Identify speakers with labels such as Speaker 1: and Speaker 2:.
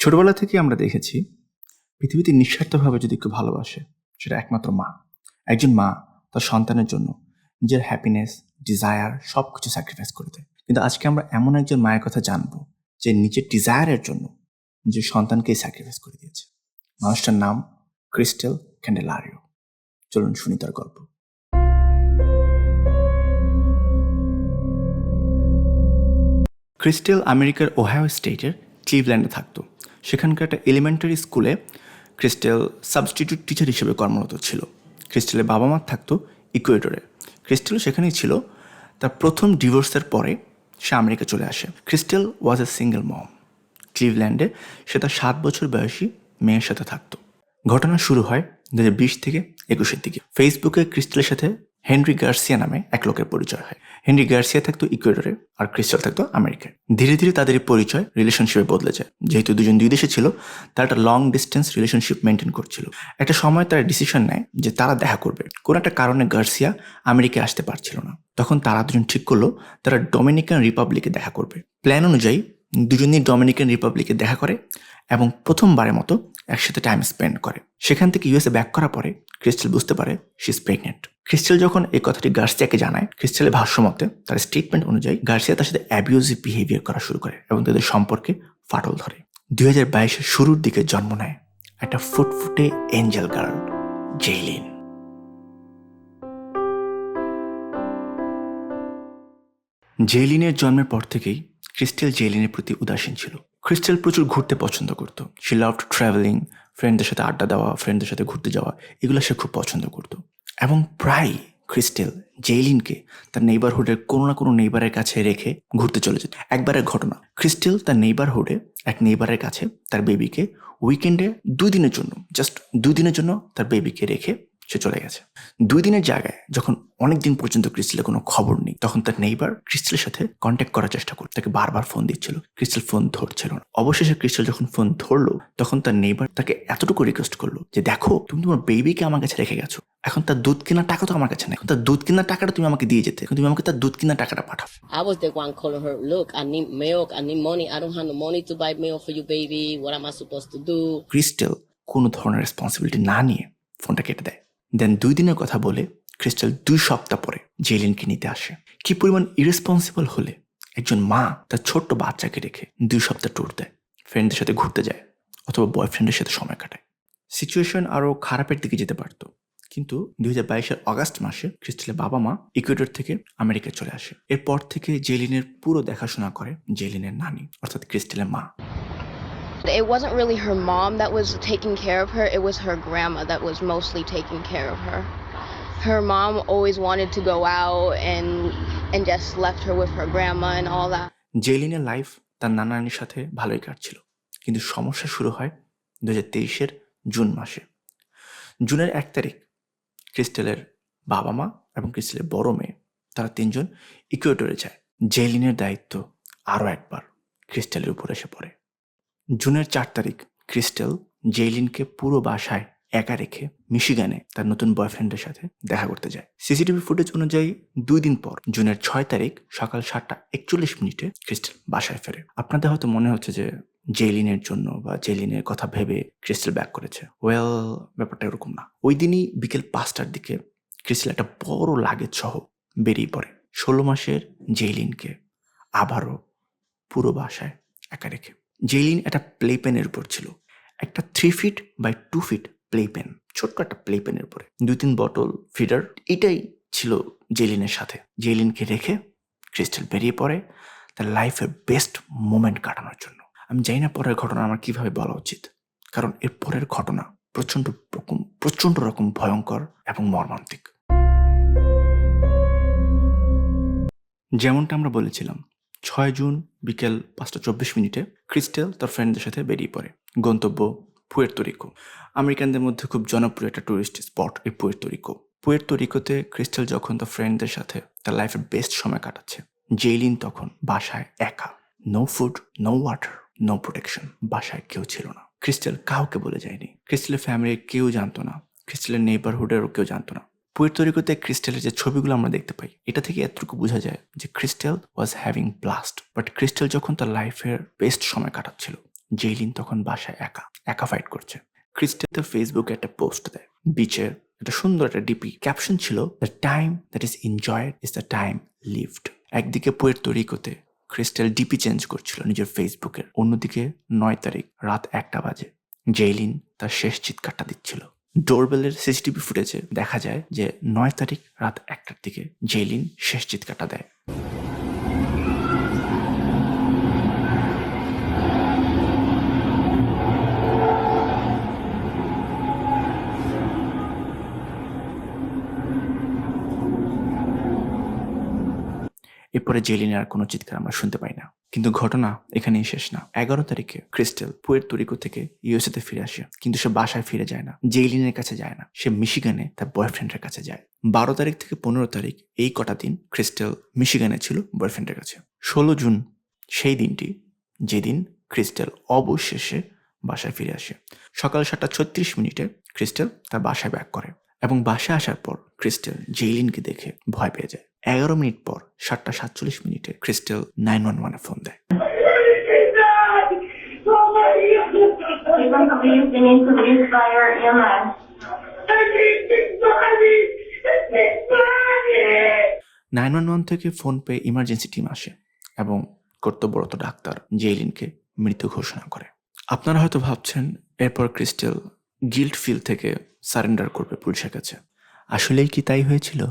Speaker 1: ছোটবেলা থেকে আমরা দেখেছি, পৃথিবীতে নিঃস্বার্থভাবে যদি কেউ ভালোবাসে, সেটা একমাত্র মা। একজন মা তার সন্তানের জন্য নিজের হ্যাপিনেস ডিজায়ার সব কিছু স্যাক্রিফাইস করে দেয়। কিন্তু আজকে আমরা এমন একজন মায়ের কথা জানব, যে নিজের ডিজায়ারের জন্য নিজের সন্তানকেই স্যাক্রিফাইস করে দিয়েছে। মানুষটার নাম ক্রিস্টেল ক্যান্ডেলারিও। চলুন শুনি তার গল্প। ক্রিস্টেল আমেরিকার ওহাও স্টেটের ক্লিভল্যান্ডে থাকতো। সেখানকার একটা এলিমেন্টারি স্কুলে ক্রিস্টেল সাবস্টিটিউট টিচার হিসেবে কর্মরত ছিল। ক্রিস্টেলের বাবা মা থাকতো ইকুয়েডরে ক্রিস্টেল সেখানেই ছিল। তার প্রথম ডিভোর্সের পরে সে আমেরিকা চলে আসে। ক্রিস্টেল ওয়াজ এ সিঙ্গেল মম ক্লিভল্যান্ডে সে তার সাত বছর বয়সী মেয়ের সাথে থাকতো। ঘটনা শুরু হয় দু হাজার বিশ থেকে একুশের দিকে। ফেসবুকে ক্রিস্টেলের সাথে হেনরি গার্সিয়া নামে এক লোকের পরিচয় হয়। হেনরি গার্সিয়া থাকতো ইকুয়েডরে আর ক্রিস্টাল থাকতো আমেরিকায়। ধীরে ধীরে তাদের পরিচয় রিলেশনশিপে বদলে যায়। যেহেতু দুজন দুই দেশে ছিল, তারা একটা লং ডিস্টেন্স রিলেশনশিপ মেনটেন করছিল। একটা সময় তারা ডিসিশন নেয় যে তারা দেখা করবে। কোনো একটা কারণে গার্সিয়া আমেরিকায় আসতে পারছিল না। তখন তারা দুজন ঠিক করল, তারা ডোমিনিকান রিপাবলিকে দেখা করবে। প্ল্যান অনুযায়ী দুজনেই ডোমিনিকান রিপাবলিকে দেখা করে। এবং প্রথমবারের মতো একসাথে টাইম স্পেন্ড করে। সেখান থেকে ইউএসএ ব্যাক করার পরে ক্রিস্টেল বুঝতে পারে শি ইজ প্রেগনেন্ট ক্রিস্টেল যখন এই কথাটি গার্সিয়াকে জানায় ক্রিস্টেলের ভাষ্য মতে তার স্টেটমেন্ট অনুযায়ী গার্সিয়া তার সাথে অ্যাবিউজিভ বিহেভিয়ার করা শুরু করে এবং তাদের সম্পর্কে ফাটল ধরে। দুই হাজার বাইশের শুরুর দিকে জন্ম নেয় একটা ফুটফুটে এঞ্জেল গার্ল জেইলিন জেইলিনের জন্মের পর থেকেই ক্রিস্টেল জেইলিনের প্রতি উদাসীন ছিল। ক্রিস্টেল প্রচুর ঘুরতে পছন্দ করতো। সে লাভড ট্রাভেলিং ফ্রেন্ডদের সাথে আড্ডা দেওয়া ফ্রেন্ডদের সাথে ঘুরতে যাওয়া, এগুলো সে খুব পছন্দ করতো। এবং প্রায় ক্রিস্টেল, জেইলিনকে তার নেইবারহুডের কোনো না কোনো নেইবারের কাছে রেখে ঘুরতে চলে যেত। একবারের ঘটনা, ক্রিস্টেল তার নেইবারহুডে এক নেইবারের কাছে তার বেবিকে উইকেন্ডে দুই দিনের জন্য জাস্ট দুই দিনের জন্য তার বেবিকে রেখে সে চলে গেছে। দুই দিনের জায়গায় যখন অনেক দিন পর্যন্ত ক্রিস্টেলের কোনো খবর নেই তখন তার নেইবার ক্রিস্টেলের সাথে কন্ট্যাক্ট করার চেষ্টা করতো তাকে বারবার ফোন দিচ্ছিল। ক্রিস্টেল ফোন ধরছিল না। অবশেষে ক্রিস্টেল যখন ফোন ধরলো তখন তার নেইবার তাকে এতটুকু রিকোয়েস্ট করল যে দেখো তুমি তোমার বেবিকে আমার কাছে রেখে গেছো। এখন তার দুধ কেনার টাকা তো আমার কাছে নেই। এখন তার দুধ কেনার টাকাটা তুমি আমাকে দিয়ে যেতে। তুমি আমাকে তার দুধ কেনার টাকাটা পাঠাও।
Speaker 2: I was the one calling her, look, I need milk, I need money, I don't have no money to buy milk for you, baby. What am I supposed to do?
Speaker 1: Crystal কোনো ধরনের responsibility না নিয়ে ফোনটা কেটে দেয়। দেন দুই দিনের কথা বলে ক্রিস্টেল দুই সপ্তাহ পরে জেলিনকে নিতে আসে। কি পরিমাণ ইরেসপন্সিবল হলে একজন মা তার ছোট্ট বাচ্চাকে রেখে দুই সপ্তাহ ট্যুর দেয়। ফ্রেন্ডদের সাথে ঘুরতে যায় অথবা বয়ফ্রেন্ডের সাথে সময় কাটায়। সিচুয়েশন আরও খারাপের দিকে যেতে পারতো। কিন্তু দুই হাজার বাইশের অগাস্ট মাসে ক্রিস্টেলের বাবা মা ইকুয়েডর থেকে আমেরিকা চলে আসে। এরপর থেকে জেলিনের পুরো দেখাশোনা করে জেলিনের নানি, অর্থাৎ ক্রিস্টেলের মা।
Speaker 3: It wasn't really her mom that was taking care of her, it was her grandma that was mostly taking care of her. Her mom always wanted to go out and and just left her with her grandma and all that.
Speaker 1: জেলিনের life তার নানা নানির সাথে ভালোই কাটছিল কিন্তু সমস্যা শুরু হয় দু হাজার জুন মাসে জুনের এক তারিখ ক্রিস্টেলের বাবা মা এবং ক্রিস্টেলের বড় মেয়ে তারা তিনজন ইকুয়েটরে যায় জেলিনের দায়িত্ব আরও একবার ক্রিস্টেলের উপর এসে পড়ে জুনের চার তারিখ ক্রিস্টেল জেইলিনকে পুরো বাসায় একা রেখে মিশিগানে তার নতুন বয়ফ্রেন্ডের সাথে দেখা করতে যায়। সিসিটিভি ফুটেজ অনুযায়ী দুই দিন পর, জুনের ছয় তারিখ সকাল সাতটা একচল্লিশ মিনিটে ক্রিস্টেল বাসায় ফেরে। আপনাদের হয়তো মনে হচ্ছে যে জেলিনের জন্য বা জেলিনের কথা ভেবে ক্রিস্টেল ব্যাক করেছে। ওয়েল, ব্যাপারটা এরকম না। ওই দিনই বিকেল পাঁচটার দিকে ক্রিস্টেল একটা বড় লাগেজ সহ বেরিয়ে পড়ে। ষোলো মাসের জেইলিনকে আবারও পুরো বাসায় একা রেখে। জেইলিন একটা প্লে পেনের উপর ছিল। একটা three feet by two feet play pen ছোট্ট একটা প্লে পেনের উপরে। দুই তিন বটল ফিডার এটাই ছিল জেলিনের সাথে। জেলিনকে রেখে ক্রিস্টাল বেরিয়ে পড়ে তার লাইফের বেস্ট মোমেন্ট কাটানোর জন্য। আমি জানি না পরের ঘটনা আমার কীভাবে বলা উচিত, কারণ এর পরের ঘটনা প্রচণ্ড রকম প্রচণ্ড রকম ভয়ঙ্কর এবং মর্মান্তিক। যেমনটা আমরা বলেছিলাম ছয় জুন বিকেল পাঁচটা চব্বিশ মিনিটে ক্রিস্টেল তার ফ্রেন্ডদের সাথে বেরিয়ে পড়ে, গন্তব্য পুয়ের্তো রিকো। আমেরিকানদের মধ্যে খুব জনপ্রিয় একটা টুরিস্ট স্পট এই পুয়ের্তো রিকো। পুয়ের্তো রিকোতে ক্রিস্টেল যখন তার ফ্রেন্ডদের সাথে তার লাইফের বেস্ট সময় কাটাচ্ছে, জেইলিন তখন বাসায় একা। No food no water no protection বাসায় কেউ ছিল না। ক্রিস্টেল কাউকে বলে যায়নি। ক্রিস্টেলের ফ্যামিলির কেউ জানতো না। ক্রিস্টেলের নেইবারহুডেরও কেউ জানতো না। পুয়ের্তো রিকোতে ক্রিস্টেলের যে ছবিগুলো আমরা দেখতে পাই, এটা থেকে এতটুকু বোঝা যায় যে Kristel was having blast but Kristel যখন তার লাইফের বেস্ট সময় কাটাচ্ছিল, জেইলিন তখন বাসায় একা একা ফাইট করছে। ক্রিস্টেল তার ফেসবুকে একটা পোস্ট দেয় বিচের একটা সুন্দর একটা ডিপি ক্যাপশন ছিল the time that is enjoyed is the time lived একদিকে পুয়ের্তো রিকোতে ক্রিস্টেল ডিপি চেঞ্জ করছিল নিজের ফেসবুকের অন্যদিকে নয় তারিখ, রাত একটা বাজে, জেইলিন তার শেষ চিৎকারটা দিচ্ছিল। ডোরবেলের সিসিটিভি ফুটেজে দেখা যায় যে নয় তারিখ রাত একটার দিকে জেলিন শেষ চিৎকারটা দেয়। এরপরে জেলিনের আর কোনো চিৎকার আমরা শুনতে পাই না। কিন্তু ঘটনা এখানেই শেষ না। এগারো তারিখে ক্রিস্টেল পুয়ের তরিকো থেকে ইউএসএ তে ফিরে আসে, কিন্তু সে বাসায় ফিরে যায় না, জেইলিনের কাছে যায় না। সে মিশিগানে তার বয়ফ্রেন্ডের কাছে যায়। বারো তারিখ থেকে পনেরো তারিখ এই কটা দিন ক্রিস্টেল মিশিগানে ছিল বয়ফ্রেন্ডের কাছে। ষোলো জুন সেই দিনটি, যেদিন ক্রিস্টেল অবশেষে বাসায় ফিরে আসে। সকাল সাতটা ছত্রিশ মিনিটে ক্রিস্টেল তার বাসায় ব্যাক করে এবং বাসায় আসার পর ক্রিস্টেল জেইলিনকে দেখে ভয় পেয়ে যায়। এগারো মিনিট পর সাতটা সাতচল্লিশ মিনিটে ক্রিস্টেল নাইন ওয়ান ওয়ানে ফোন দেয়. নাইন ওয়ান ওয়ান থেকে ফোন পেয়ে ইমার্জেন্সি টিম আসে এবং কর্তব্যরত ডাক্তার জেইলিনকে মৃত ঘোষণা করে। আপনারা হয়তো ভাবছেন, এরপর ক্রিস্টেল গিল্ট ফিল থেকে সারেন্ডার করবে পুলিশের কাছে। আসলেই কি তাই হয়েছিল?